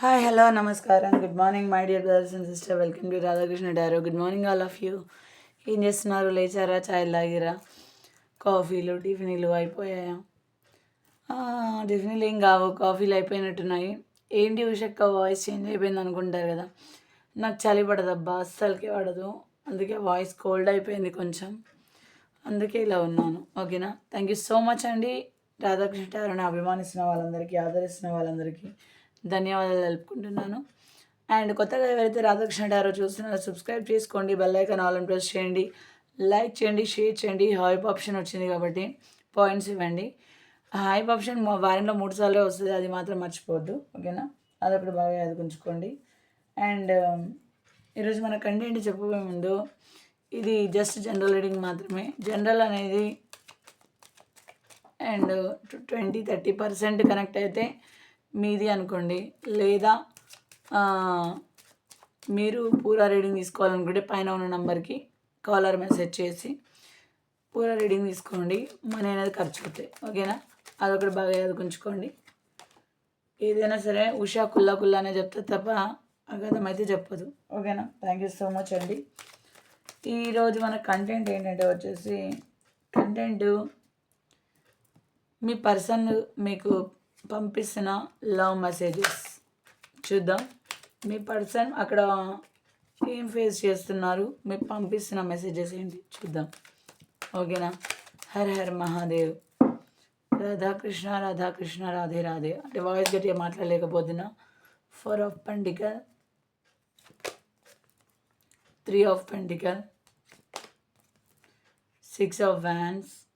Hi hello నమస్కారం. Good morning my dear brothers and sister welcome to Radhakrishna డారో good morning all of you ఏం చేస్తున్నారు? లేచారా? చాయ్ తాగిరా? కాఫీలు టిఫిన్లు అయిపోయాయా? టిఫిన్లు ఏం కావు. కాఫీలు అయిపోయినట్టున్నాయి. ఏంటి ఉషక్క వాయిస్ చేంజ్ అయిపోయింది అనుకుంటారు కదా? నాకు చలి పడదబ్బా అస్సలకే పడదు. అందుకే వాయిస్ కోల్డ్ అయిపోయింది కొంచెం. అందుకే ఇలా ఉన్నాను. ఓకేనా? థ్యాంక్ యూ సో మచ్ అండి. రాధాకృష్ణ టారోని అభిమానిస్తున్న వాళ్ళందరికీ ఆదరిస్తున్న వాళ్ళందరికీ. ధన్యవాదాలు తెలుపుకుంటున్నాను. అండ్ కొత్తగా ఎవరైతే రాధాకృష్ణ డారో చూస్తున్నారో సబ్స్క్రైబ్ చేసుకోండి బెల్ ఐకాన్ ఆల్ ప్రెస్ చేయండి లైక్ చేయండి షేర్ చేయండి. హైప్ ఆప్షన్ వచ్చింది కాబట్టి పాయింట్స్ ఇవ్వండి. హైప్ ఆప్షన్ మా వారంలో మూడు సార్లు వస్తుంది అది మాత్రం మర్చిపోవద్దు ఓకేనా అదొకటి బాగా ఎదుగుంచుకోండి అండ్ um, ఈరోజు మన కంటెంట్ చెప్పబోయే ముందు ఇది జస్ట్ జనరల్ రీడింగ్ మాత్రమే. జనరల్ అనేది and twenty thirty percent connect అయితే మీది అనుకోండి. లేదా మీరు పూరా రీడింగ్ తీసుకోవాలనుకుంటే పైన ఉన్న నెంబర్కి కాలర్ మెసేజ్ చేసి పూరా రీడింగ్ తీసుకోండి. మనీ అనేది ఖర్చు అవుతాయి. ఓకేనా? అదొకటి బాగా చదువుకుంచుకోండి. ఏదైనా సరే ఉషా కుల్లా కుల్లా అనే చెప్తే తప్ప అగతం అయితే చెప్పదు. ఓకేనా? థ్యాంక్ యూ సో మచ్ అండి. ఈరోజు మన కంటెంట్ ఏంటంటే వచ్చేసి కంటెంట్ మీ పర్సన్ మీకు పంపిస్తున్న లవ్ మెసేజెస్ చూద్దాం. మీ పర్సన్ అక్కడ ఏం ఫేస్ చేస్తున్నారు? మీరు పంపిస్తున్న మెసేజెస్ ఏంటి? చూద్దాం. ఓకేనా? హర్ హర్ మహాదేవ్. రాధాకృష్ణ రాధాకృష్ణ రాధే రాధే. అంటే వాయిస్ గట్టిగా మాట్లాడలేకపోతున్నా. Four of pentacle three of pentacle six of wands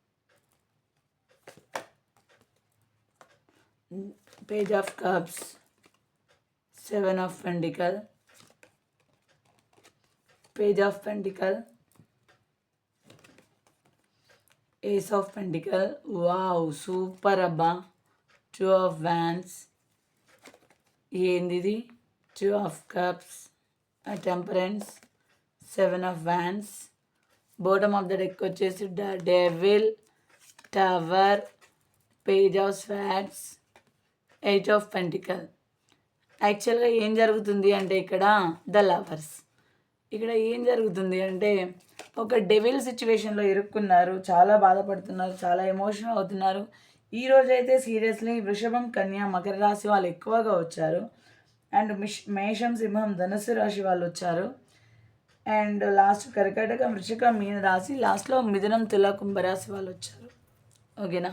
page of cups seven of pentacle page of pentacle ace of pentacle wow super అబ్బా. టూ ఆఫ్ వ్యాన్స్ ఏంది two of cups temperance seven of wands bottom of the deck వచ్చేసి devil tower. Page of swords eight of pentacle యాక్చువల్గా ఏం జరుగుతుంది అంటే ఇక్కడ the lovers ఇక్కడ ఏం జరుగుతుంది అంటే ఒక డెవిల్ సిచ్యువేషన్లో ఇరుక్కున్నారు చాలా బాధపడుతున్నారు చాలా ఎమోషనల్ అవుతున్నారు. ఈ రోజైతే సీరియస్లీ వృషభం కన్య మకర రాశి వాళ్ళు ఎక్కువగా వచ్చారు. అండ్ మిష్ మేషం సింహం ధనుసు రాశి వాళ్ళు వచ్చారు. అండ్ లాస్ట్ కర్కాటక వృషిక మీన రాశి లాస్ట్లో మిథునం తుల కుంభరాశి వాళ్ళు వచ్చారు. ఓకేనా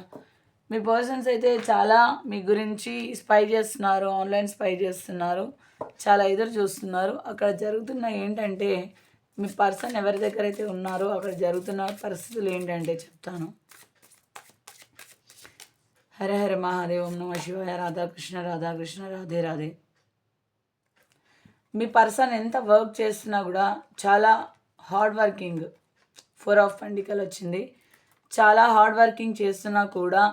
మీ పర్సన్స్ అయితే చాలా మీ గురించి స్పై చేస్తున్నారు ఆన్లైన్ స్పై చేస్తున్నారు చాలా ఎదురు చూస్తున్నారు. అక్కడ జరుగుతున్న ఏంటంటే మీ పర్సన్ ఎవరి దగ్గర అయితే ఉన్నారో అక్కడ జరుగుతున్న పరిస్థితులు ఏంటంటే చెప్తాను. హర హర ఓం నమ శివాయ రాధాకృష్ణ రాధాకృష్ణ రాధే రాధే. మీ పర్సన్ ఎంత వర్క్ చేస్తున్నా కూడా చాలా హార్డ్ వర్కింగ్ ఫోర్ ఆఫ్ పండికలు వచ్చింది. చాలా హార్డ్ వర్కింగ్ చేస్తున్నా కూడా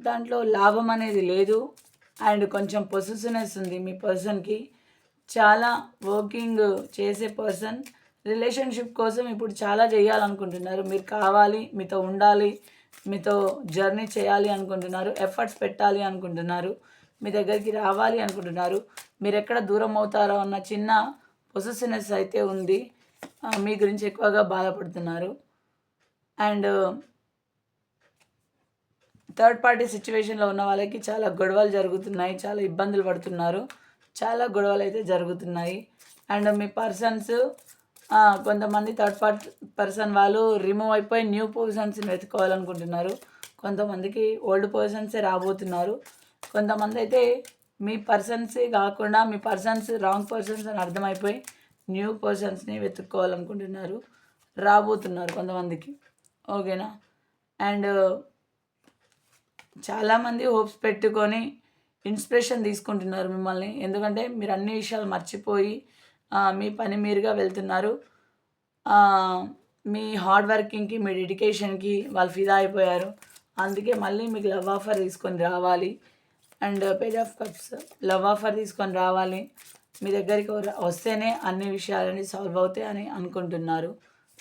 దాంట్లో లాభం అనేది లేదు. అండ్ కొంచెం పొసిసివ్నెస్ ఉంది మీ పర్సన్కి చాలా వర్కింగ్ చేసే పర్సన్ రిలేషన్షిప్ కోసం ఇప్పుడు చాలా చేయాలనుకుంటున్నారు. మీరు కావాలి మీతో ఉండాలి మీతో జర్నీ చేయాలి అనుకుంటున్నారు ఎఫర్ట్స్ పెట్టాలి అనుకుంటున్నారు మీ దగ్గరికి రావాలి అనుకుంటున్నారు. మీరు ఎక్కడ దూరం అవుతారో అన్న చిన్న పొసిసివ్నెస్ అయితే ఉంది. మీ గురించి ఎక్కువగా బాధపడుతున్నారు. అండ్ థర్డ్ పార్టీ సిచ్యువేషన్లో ఉన్న వాళ్ళకి చాలా గొడవలు జరుగుతున్నాయి చాలా ఇబ్బందులు పడుతున్నారు. చాలా గొడవలు అయితే జరుగుతున్నాయి. అండ్ మీ పర్సన్స్ కొంతమంది థర్డ్ పార్టీ పర్సన్ వాళ్ళు రిమూవ్ అయిపోయి న్యూ పొజిషన్స్ని వెతుకోవాలనుకుంటున్నారు కొంతమందికి ఓల్డ్ పొజిషన్సే రాబోతున్నారు. కొంతమంది అయితే మీ పర్సన్స్ కాకుండా మీ పర్సన్స్ రాంగ్ పర్సన్స్ అని అర్థమైపోయి న్యూ పర్సన్స్ని వెతుక్కోవాలనుకుంటున్నారు. రాబోతున్నారు కొంతమందికి. ఓకేనా? అండ్ చాలామంది హోప్స్ పెట్టుకొని ఇన్స్పిరేషన్ తీసుకుంటున్నారు మిమ్మల్ని. ఎందుకంటే మీరు అన్ని విషయాలు మర్చిపోయి మీ పని మీరుగా వెళ్తున్నారు. మీ హార్డ్ వర్కింగ్కి మీ డెడికేషన్కి వాళ్ళు ఫిదా అయిపోయారు. అందుకే మళ్ళీ మీకు లవ్ ఆఫర్ తీసుకొని రావాలి. And page of cups love offer తీసుకొని రావాలి. మీ దగ్గరికి వస్తేనే అన్ని విషయాలని సాల్వ్ అవుతాయి అని అనుకుంటున్నారు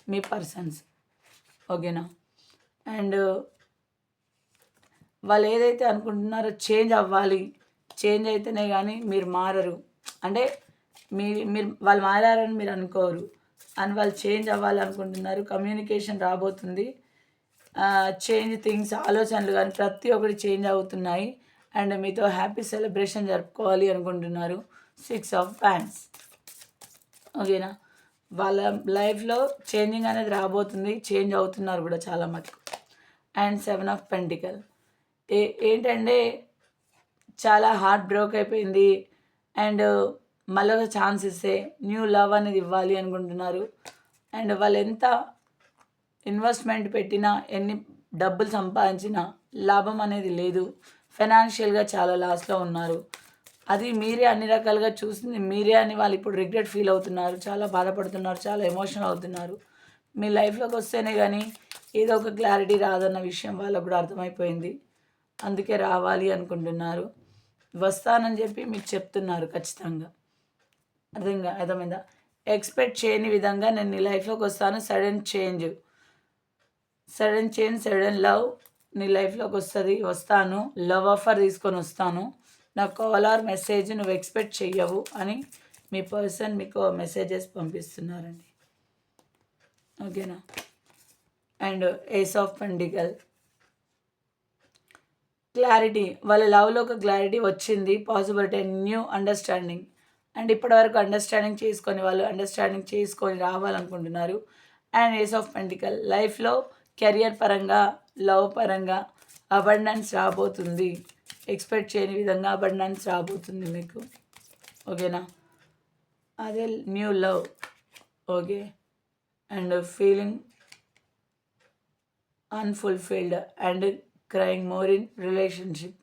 మీ పర్సన్స్. ఓకేనా? అండ్ వాళ్ళు ఏదైతే అనుకుంటున్నారో చేంజ్ అవ్వాలి. చేంజ్ అయితేనే కానీ మీరు మారరు. అంటే మీ మీరు వాళ్ళు మారారని మీరు అనుకోరు. అని వాళ్ళు చేంజ్ అవ్వాలనుకుంటున్నారు. కమ్యూనికేషన్ రాబోతుంది. చేంజ్ థింగ్స్ ఆలోచనలు కానీ ప్రతి ఒక్కటి చేంజ్ అవుతున్నాయి. అండ్ మీతో హ్యాపీ సెలబ్రేషన్ జరుపుకోవాలి అనుకుంటున్నారు. సిక్స్ ఆఫ్ ఫ్యాన్స్ ఓకేనా? వాళ్ళ లైఫ్లో చేంజింగ్ అనేది రాబోతుంది. చేంజ్ అవుతున్నారు కూడా చాలా మటుకు. And seven of pentacle. ఏ ఏంటంటే చాలా హార్ట్ బ్రోక్ అయిపోయింది. అండ్ uh, మళ్ళీ ఒక ఛాన్స్ ఇస్తే న్యూ లవ్ అనేది ఇవ్వాలి అనుకుంటున్నారు. అండ్ వాళ్ళు ఎంత ఇన్వెస్ట్మెంట్ పెట్టినా ఎన్ని డబ్బులు సంపాదించినా లాభం అనేది లేదు. ఫైనాన్షియల్గా చాలా లాస్లో ఉన్నారు. అది మీరే అన్ని రకాలుగా చూసింది. మీరే అని వాళ్ళు ఇప్పుడు రిగ్రెట్ ఫీల్ అవుతున్నారు. చాలా బాధపడుతున్నారు. చాలా ఎమోషనల్ అవుతున్నారు. మీ లైఫ్లోకి వస్తేనే కానీ ఏదో ఒక క్లారిటీ రాదన్న విషయం వాళ్ళకు కూడా అర్థమైపోయింది. అందుకే రావాలి అనుకుంటున్నారు. వస్తానని చెప్పి మీకు చెప్తున్నారు ఖచ్చితంగా. అర్థంగా అర్థమైందా? ఎక్స్పెక్ట్ చేయని విధంగా నేను నీ లైఫ్లోకి వస్తాను sudden change. Sudden change sudden love నీ లైఫ్లోకి వస్తుంది వస్తాను. లవ్ ఆఫర్ తీసుకొని వస్తాను. నా కాల్ ఆర్ మెసేజ్ నువ్వు ఎక్స్పెక్ట్ చెయ్యవు అని మీ పర్సన్ మీకు మెసేజెస్ పంపిస్తున్నారండి. ఓకేనా? And ace of pentacle. Clarity వాళ్ళ లవ్లో ఒక క్లారిటీ వచ్చింది పాసిబిలిటీ న్యూ అండర్స్టాండింగ్ అండ్ ఇప్పటివరకు అండర్స్టాండింగ్ చేసుకొని వాళ్ళు అండర్స్టాండింగ్ చేసుకొని రావాలనుకుంటున్నారు. అండ్ ఏస్ ఆఫ్ పెంటికల్ లైఫ్లో కెరియర్ పరంగా లవ్ పరంగా అబండెన్స్ రాబోతుంది. ఎక్స్పెక్ట్ చేయని విధంగా అబండెన్స్ రాబోతుంది మీకు. ఓకేనా అదే new love okay and feeling unfulfilled and crying more in relationship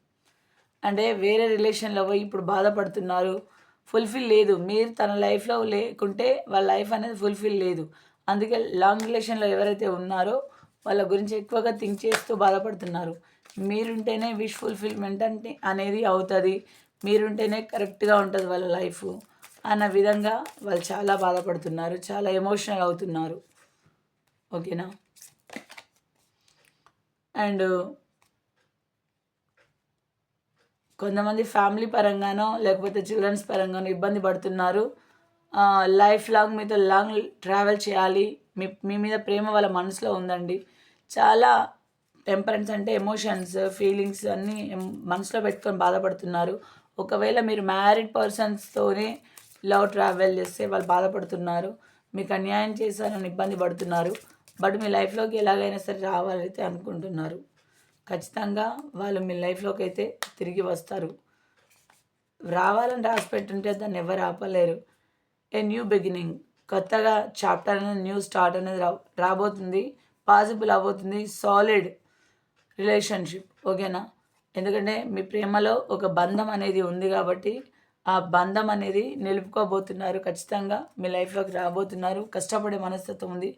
అంటే వేరే రిలేషన్లో పోయి ఇప్పుడు బాధపడుతున్నారు ఫుల్ఫిల్ లేదు. మీరు తన లైఫ్లో లేకుంటే వాళ్ళ లైఫ్ అనేది ఫుల్ఫిల్ లేదు. అందుకే లాంగ్ రిలేషన్లో ఎవరైతే ఉన్నారో వాళ్ళ గురించి ఎక్కువగా థింక్ చేస్తూ బాధపడుతున్నారు. మీరుంటేనే విష్ ఫుల్ఫిల్మెంట్ అంటే అనేది అవుతుంది. మీరుంటేనే కరెక్ట్గా ఉంటుంది వాళ్ళ లైఫ్ అన్న విధంగా వాళ్ళు చాలా బాధపడుతున్నారు చాలా ఎమోషనల్ అవుతున్నారు. ఓకేనా అండ్ కొంతమంది ఫ్యామిలీ పరంగానో లేకపోతే చిల్డ్రన్స్ పరంగానో ఇబ్బంది పడుతున్నారు. లైఫ్ లాంగ్ మీతో లాంగ్ ట్రావెల్ చేయాలి. మీ మీ మీద ప్రేమ వాళ్ళ మనసులో ఉందండి. చాలా టెంపరెన్స్ అంటే ఎమోషన్స్ ఫీలింగ్స్ అన్నీ మనసులో పెట్టుకొని బాధపడుతున్నారు. ఒకవేళ మీరు మ్యారీడ్ పర్సన్స్తోనే లవ్ ట్రావెల్ చేస్తే వాళ్ళు బాధపడుతున్నారు. మీకు అన్యాయం చేశారని ఇబ్బంది పడుతున్నారు. బట్ మీ లైఫ్లోకి ఎలాగైనా సరే రావాలైతే అనుకుంటున్నారు. ఖచ్చితంగా వాళ్ళు మీ లైఫ్లోకి అయితే తిరిగి వస్తారు. రావాలని రాసి పెట్టుంటే దాన్ని ఎవరు ఆపలేరు. ఏ న్యూ బిగినింగ్ కొత్తగా చాప్టర్ అనేది న్యూ స్టార్ట్ అనేది రా రాబోతుంది. పాసిబుల్ అవబోతుంది సాలిడ్ రిలేషన్షిప్ ఓకేనా? ఎందుకంటే మీ ప్రేమలో ఒక బంధం అనేది ఉంది కాబట్టి ఆ బంధం అనేది నిలుపుకోబోతున్నారు. ఖచ్చితంగా మీ లైఫ్లోకి రాబోతున్నారు. కష్టపడే మనస్తత్వం ఉంది.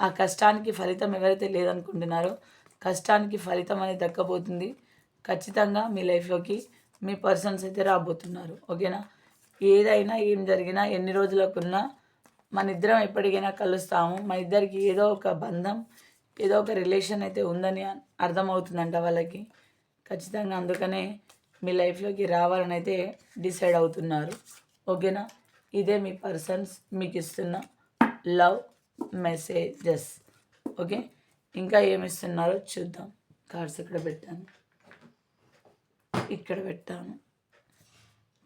ఆ కష్టానికి ఫలితం ఎవరైతే లేదనుకుంటున్నారో కష్టానికి ఫలితం అనేది దక్కబోతుంది. ఖచ్చితంగా మీ లైఫ్లోకి మీ పర్సన్స్ అయితే రాబోతున్నారు. ఓకేనా? ఏదైనా ఏం జరిగినా ఎన్ని రోజులకున్నా మన ఇద్దరం ఎప్పటికైనా కలుస్తాము. మన ఇద్దరికి ఏదో ఒక బంధం ఏదో ఒక రిలేషన్ అయితే ఉందని అర్థమవుతుందంట వాళ్ళకి. ఖచ్చితంగా అందుకనే మీ లైఫ్లోకి రావాలని అయితే డిసైడ్ అవుతున్నారు. ఓకేనా? ఇదే మీ పర్సన్స్ మీకు ఇస్తున్న లవ్ మెసేజెస్. ఓకే? ఇంకా ఏమి ఇస్తున్నారో చూద్దాం. కార్డ్స్ ఇక్కడ పెట్టాను. ఇక్కడ పెట్టాను.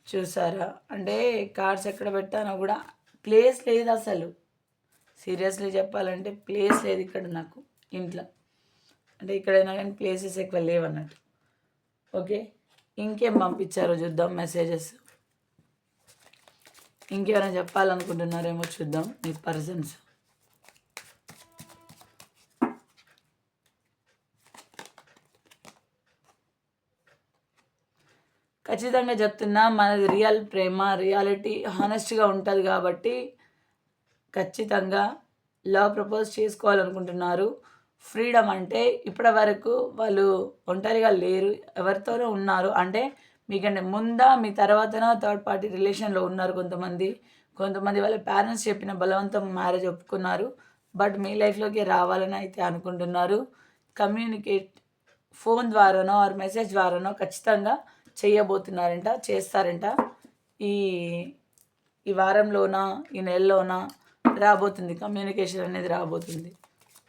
చూసారా? అంటే కార్డ్స్ ఎక్కడ పెట్టానో కూడా ప్లేస్ లేదు అసలు. సీరియస్లీ చెప్పాలంటే ప్లేస్ లేదు ఇక్కడ నాకు ఇంట్లో. అంటే ఇక్కడైనా కానీ ప్లేసెస్ ఎక్కువ లేవన్నట్టు ఓకే? ఇంకేం పంపించారో చూద్దాం మెసేజెస్. ఇంకేమైనా చెప్పాలనుకుంటున్నారేమో చూద్దాం మీ పర్సన్స్. ఖచ్చితంగా చెప్తున్నా మనది రియల్ ప్రేమ రియాలిటీ హానెస్ట్గా ఉంటుంది కాబట్టి ఖచ్చితంగా లవ్ ప్రపోజ్ చేసుకోవాలనుకుంటున్నారు. ఫ్రీడమ్ అంటే ఇప్పటి వరకు వాళ్ళు ఒంటరిగా లేరు ఎవరితోనో ఉన్నారు. అంటే మీకంటే ముందా మీ తర్వాతనో థర్డ్ పార్టీ రిలేషన్లో ఉన్నారు కొంతమంది. కొంతమంది వాళ్ళ పేరెంట్స్ చెప్పిన బలవంతం మ్యారేజ్ ఒప్పుకున్నారు. బట్ మీ లైఫ్లోకి రావాలని అయితే అనుకుంటున్నారు. కమ్యూనికేట్ ఫోన్ ద్వారానో ఆర్ మెసేజ్ ద్వారానో ఖచ్చితంగా చేయబోతున్నారంట చేస్తారంట. ఈ ఈ వారంలోన ఈ నెలలోన రాబోతుంది కమ్యూనికేషన్ అనేది రాబోతుంది.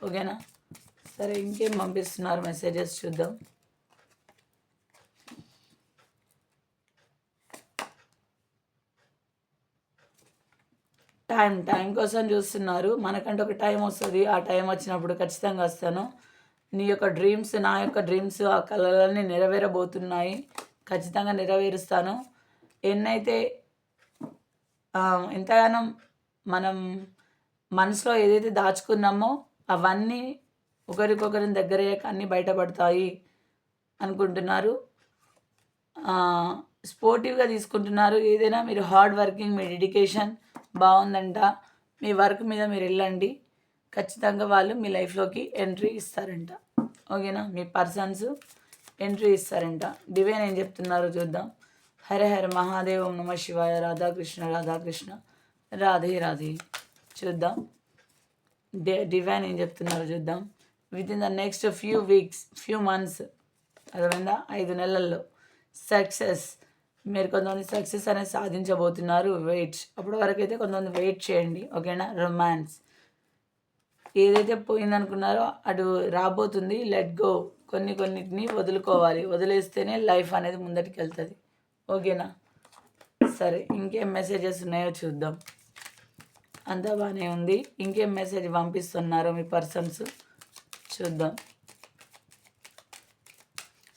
ఓకేనా? సరే ఇంకేం పంపిస్తున్నారు మెసేజెస్ చూద్దాం. టైం టైం కోసం చూస్తున్నారు. మనకంటే ఒక టైం వస్తుంది. ఆ టైం వచ్చినప్పుడు ఖచ్చితంగా వస్తాను. నీ యొక్క డ్రీమ్స్ నా యొక్క డ్రీమ్స్ ఆ కళలన్నీ నెరవేరబోతున్నాయి. ఖచ్చితంగా నెరవేరుస్తాను. ఎన్నైతే ఎంతగానో మనం మనసులో ఏదైతే దాచుకున్నామో అవన్నీ ఒకరికొకరిని దగ్గరయ్యాక అన్నీ బయటపడతాయి అనుకుంటున్నారు. స్పోర్టివ్గా తీసుకుంటున్నారు. ఏదైనా మీరు హార్డ్ వర్కింగ్ మీ డెడికేషన్ బాగుందంట మీ వర్క్ మీద మీరు వెళ్ళండి. ఖచ్చితంగా వాళ్ళు మీ లైఫ్లోకి ఎంట్రీ ఇస్తారంట. ఓకేనా? మీ పర్సన్స్ ఎంట్రీ ఇస్తారంట. డివైన్ ఏం చెప్తున్నారో చూద్దాం. హర హర మహాదేవం నమ శివాయ రాధాకృష్ణ రాధాకృష్ణ రాధే రాధే చూద్దాం. డి డివైన్ ఏం చెప్తున్నారో చూద్దాం. Within the next few weeks few months అర్థమైందా? ఐదు నెలల్లో సక్సెస్ మీరు కొంతమంది సక్సెస్ అనేది సాధించబోతున్నారు. వెయిట్ అప్పటి వరకు అయితే కొంతమంది వెయిట్ చేయండి. ఓకేనా రొమాన్స్ ఏదైతే పోయిందనుకున్నారో అటు రాబోతుంది. లెట్ గో కొన్ని కొన్నిటిని వదులుకోవాలి. వదిలేస్తేనే లైఫ్ అనేది ముందటికి వెళ్తుంది. ఓకేనా? సరే ఇంకేం మెసేజెస్ ఉన్నాయో చూద్దాం. అంతా బాగానే ఉంది. ఇంకేం మెసేజ్ పంపిస్తున్నారో మీ పర్సన్స్? చూద్దాం.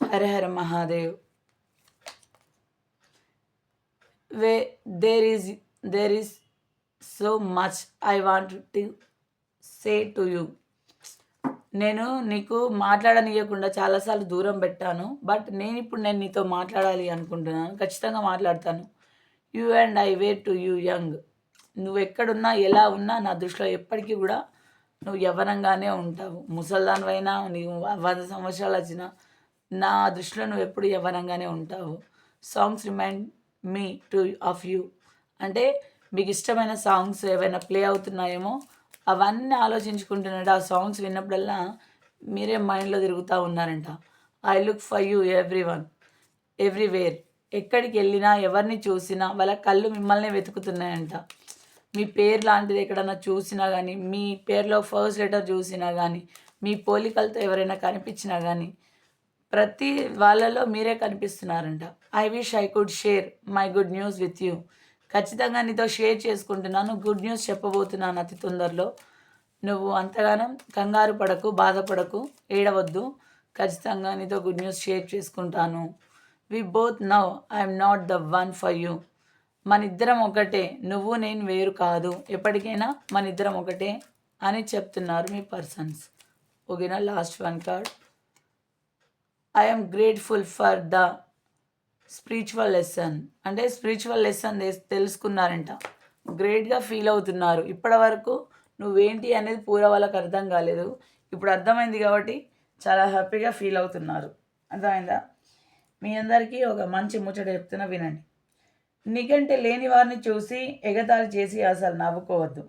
Hara Hara Mahadev. Way there is there is so much I want to say to you. నేను నీకు మాట్లాడనీయకుండా చాలాసార్లు దూరం పెట్టాను బట్ నేను ఇప్పుడు నేను నీతో మాట్లాడాలి అనుకుంటున్నాను ఖచ్చితంగా మాట్లాడతాను. You and I were to you young. నువ్వు ఎక్కడున్నా ఎలా ఉన్నా నా దృష్టిలో ఎప్పటికీ కూడా నువ్వు యవ్వనంగానే ఉంటావు. ముసల్దానివైనా నీవు వంద సంవత్సరాలు వచ్చినా నా దృష్టిలో నువ్వు ఎప్పుడు యవ్వనంగానే ఉంటావు. Songs remind me to of you. అంటే మీకు ఇష్టమైన సాంగ్స్ ఏవైనా ప్లే అవుతున్నాయేమో అవన్నీ ఆలోచించుకుంటున్నాడు. ఆ సాంగ్స్ విన్నప్పుడల్లా మీరే మైండ్లో తిరుగుతూ ఉన్నారంట. I look for you every one everywhere ఎక్కడికి వెళ్ళినా ఎవరిని చూసినా వాళ్ళ కళ్ళు మిమ్మల్ని వెతుకుతున్నాయంట. మీ పేరు లాంటిది ఎక్కడన్నా చూసినా కానీ మీ పేరులో ఫస్ట్ లెటర్ చూసినా కానీ మీ పోలికలతో ఎవరైనా కనిపించినా కానీ ప్రతి వాళ్ళలో మీరే కనిపిస్తున్నారంట. I wish I could share my good news with you ఖచ్చితంగా నీతో షేర్ చేసుకుంటున్నాను. గుడ్ న్యూస్ చెప్పబోతున్నాను అతి తొందరలో. నువ్వు అంతగానం కంగారు పడకు బాధపడకు ఏడవద్దు. ఖచ్చితంగా నీతో గుడ్ న్యూస్ షేర్ చేసుకుంటాను. We both now I'm not the one for you మన ఇద్దరం ఒకటే నువ్వు నేను వేరు కాదు. ఎప్పటికైనా మన ఇద్దరం ఒకటే అని చెప్తున్నారు మీ పర్సన్స్ ఓకేనా? Last one card I'm grateful for the spiritual lesson. అంటే స్పిరిచువల్ లెసన్ తెలుసుకున్నారంట. గ్రేట్గా ఫీల్ అవుతున్నారు. ఇప్పటి వరకు నువ్వేంటి అనేది పూర వాళ్ళకి అర్థం కాలేదు. ఇప్పుడు అర్థమైంది కాబట్టి చాలా హ్యాపీగా ఫీల్ అవుతున్నారు. అర్థమైందా? మీ అందరికీ ఒక మంచి ముచ్చట చెప్తున్నా వినండి. నీకంటే లేని వారిని చూసి ఎగతాళి చేసి అసలు నవ్వుకోవద్దు.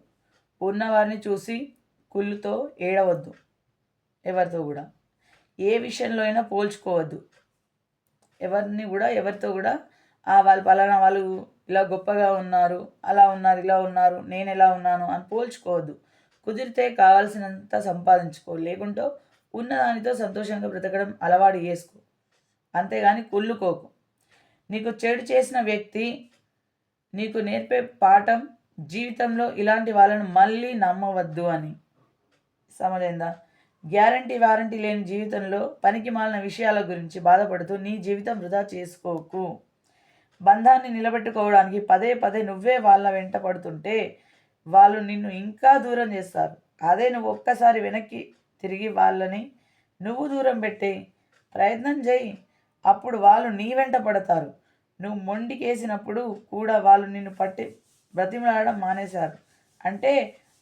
ఉన్నవారిని చూసి కుళ్ళుతో ఏడవద్దు. ఎవరితో కూడా. ఏ విషయంలో అయినా పోల్చుకోవద్దు. ఎవరిని కూడా ఎవరితో కూడా ఆ వాళ్ళు పలానా వాళ్ళు ఇలా గొప్పగా ఉన్నారు అలా ఉన్నారు ఇలా ఉన్నారు నేను ఎలా ఉన్నాను అని పోల్చుకోవద్దు. కుదిరితే కావాల్సినంత సంపాదించుకో. లేకుంటే ఉన్నదానితో సంతోషంగా బ్రతకడం అలవాటు చేసుకో. అంతేగాని కుళ్ళుకోకు. నీకు చెడు చేసిన వ్యక్తి నీకు నేర్పే పాఠం జీవితంలో ఇలాంటి వాళ్ళను మళ్ళీ నమ్మవద్దు అని. సమజైందా గ్యారంటీ వారంటీ లేని జీవితంలో పనికి మాలిన విషయాల గురించి బాధపడుతూ నీ జీవితం వృధా చేసుకోకు. బంధాన్ని నిలబెట్టుకోవడానికి పదే పదే నువ్వే వాళ్ళ వెంట పడుతుంటే వాళ్ళు నిన్ను ఇంకా దూరం చేస్తారు. అదే నువ్వు ఒక్కసారి వెనక్కి తిరిగి వాళ్ళని నువ్వు దూరం పెట్టే ప్రయత్నం చేయి. అప్పుడు వాళ్ళు నీ వెంట పడతారు. నువ్వు మొండికేసినప్పుడు కూడా వాళ్ళు నిన్ను పట్టి బ్రతిమలాడడం మానేశారు. అంటే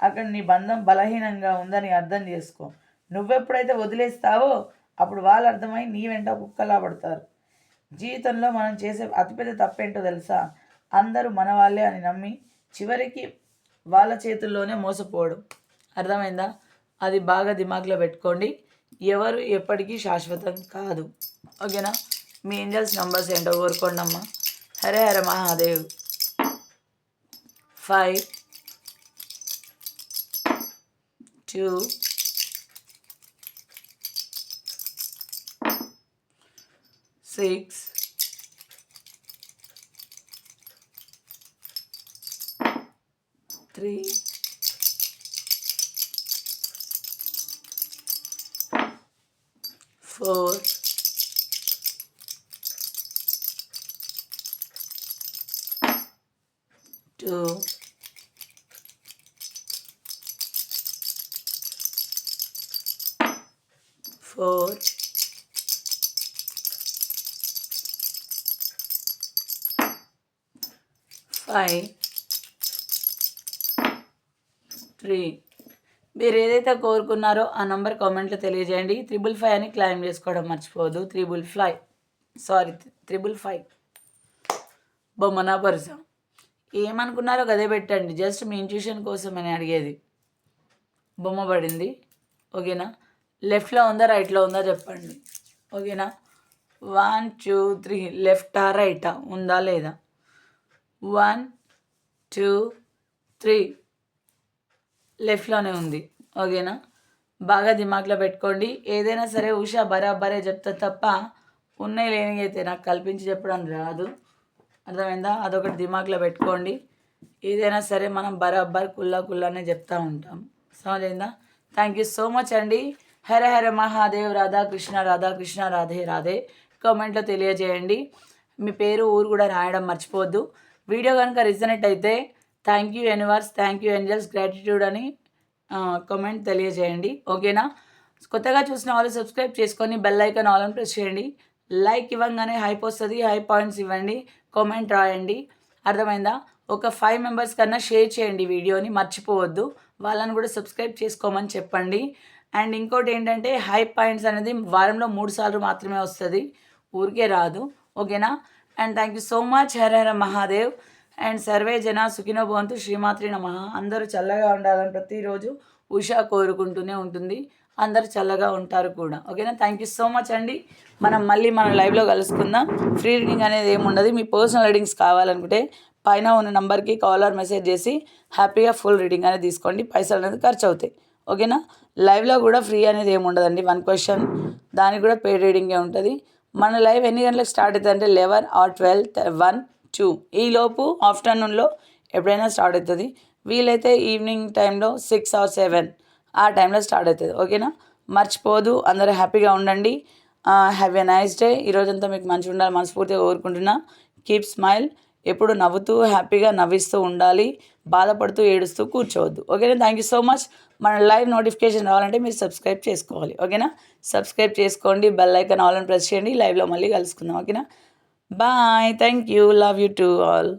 అక్కడ నీ బంధం బలహీనంగా ఉందని అర్థం చేసుకో. నువ్వెప్పుడైతే వదిలేస్తావో అప్పుడు వాళ్ళు అర్థమై నీ వెంట కుక్కలా పడతారు. జీవితంలో మనం చేసే అతిపెద్ద తప్పేంటో తెలుసా? అందరూ మన వాళ్ళే అని నమ్మి చివరికి వాళ్ళ చేతుల్లోనే మోసపోవడం. అర్థమైందా? అది బాగా దిమాగ్లో పెట్టుకోండి. ఎవరు ఎప్పటికీ శాశ్వతం కాదు. ఓకేనా? మీ ఏంజల్స్ నంబర్స్ ఏంటో కోరుకోండి అమ్మా Hare Hara Mahadev. Five two six three four two four five three. మీరు ఏదైతే కోరుకున్నారో ఆ నంబర్ కామెంట్లో తెలియజేయండి. త్రిబుల్ ఫైవ్ అని క్లైమ్ చేసుకోవడం మర్చిపోదు triple five. Sorry triple five. బొమ్మనా పరుస ఏమనుకున్నారో గదే పెట్టండి. జస్ట్ మీ ఇంట్యూషన్ కోసం అని అడిగేది. బొమ్మ పడింది. ఓకేనా? లెఫ్ట్లో ఉందా రైట్లో ఉందా చెప్పండి. ఓకేనా? One two three. లెఫ్టా రైటా? ఉందా లేదా? One two three. లెఫ్ట్లోనే ఉంది. ఓకేనా? బాగా దిమాగ్లో పెట్టుకోండి. ఏదైనా సరే ఉషా బరాబరే చెప్తా తప్ప ఉన్నాయి లేని అయితే నాకు కల్పించి చెప్పడం రాదు. అర్థమైందా? అదొకటి దిమాగ్లో పెట్టుకోండి. ఏదైనా సరే మనం బరాబర్ కుల్లా కుల్లానే చెప్తూ ఉంటాం. సమజైందా థ్యాంక్ యూ సో మచ్ అండి. హర హర మహాదేవ్ రాధాకృష్ణ రాధాకృష్ణ రాధే రాధే. కామెంట్లో తెలియజేయండి. మీ పేరు ఊరు కూడా రాయడం మర్చిపోవద్దు. వీడియో కనుక రిజనెట్ అయితే thank you universe thank you angels gratitude అని కామెంట్ తెలియజేయండి. ఓకేనా కొత్తగా చూసిన వాళ్ళు సబ్స్క్రైబ్ చేసుకొని బెల్ ఐకాన్ ఆల్ అని ప్రెస్ చేయండి. లైక్ ఇవ్వగానే హైప్ వస్తుంది హై పాయింట్స్ ఇవ్వండి కామెంట్ రాయండి. అర్థమైందా? ఒక ఫైవ్ మెంబర్స్ కన్నా షేర్ చేయండి వీడియోని మర్చిపోవద్దు. వాళ్ళని కూడా సబ్స్క్రైబ్ చేసుకోమని చెప్పండి. అండ్ ఇంకోటి ఏంటంటే హై పాయింట్స్ అనేది వారంలో మూడు సార్లు మాత్రమే వస్తుంది. ఊరికే రాదు. ఓకేనా and thank you so much Hara Hara Mahadev and survey జన సుఖినో భవంతు శ్రీమాత్రి నమ అందరూ చల్లగా ఉండాలని ప్రతిరోజు ఉషా కోరుకుంటూనే ఉంటుంది అందరూ చల్లగా ఉంటారు కూడా ఓకేనా థ్యాంక్ యూ సో మచ్ అండి మనం మళ్ళీ మన లైవ్లో కలుసుకుందాం ఫ్రీ రీడింగ్ అనేది ఏముండదు మీ పర్సనల్ రీడింగ్స్ కావాలనుకుంటే పైన ఉన్న నెంబర్కి కాలర్ మెసేజ్ చేసి హ్యాపీగా ఫుల్ రీడింగ్ అనేది తీసుకోండి పైసలు అనేది ఖర్చు అవుతాయి ఓకేనా లైవ్లో కూడా ఫ్రీ అనేది ఏమి ఉండదండి వన్ క్వశ్చన్ దానికి కూడా పేడ్ రీడింగే ఉంటుంది మన లైవ్ ఎన్ని గంటలకు స్టార్ట్ అవుతుంది అంటే eleven or twelve one two. ఈలోపు ఆఫ్టర్నూన్లో ఎప్పుడైనా స్టార్ట్ అవుతుంది. వీలైతే ఈవినింగ్ టైంలో సిక్స్ ఆర్ సెవెన్ ఆ టైంలో స్టార్ట్ అవుతుంది. ఓకేనా? మర్చిపోదు. అందరూ హ్యాపీగా ఉండండి. Have a nice day. ఈరోజంతా మీకు మంచిగా ఉండాలి మనస్ఫూర్తిగా కోరుకుంటున్నా. Keep smile. ఎప్పుడు నవ్వుతూ హ్యాపీగా నవ్విస్తూ ఉండాలి బాధపడుతూ ఏడుస్తూ కూర్చోవద్దు. ఓకేనా? థ్యాంక్ యూ సో మచ్ మన లైవ్ నోటిఫికేషన్ రావాలంటే మీరు సబ్స్క్రైబ్ చేసుకోవాలి. ఓకేనా? సబ్స్క్రైబ్ చేసుకోండి బెల్ ఐకాన్ ఆల్ అని ప్రెస్ చేయండి. లైవ్లో మళ్ళీ కలుసుకుందాం. ఓకేనా? Bye thank you love you to all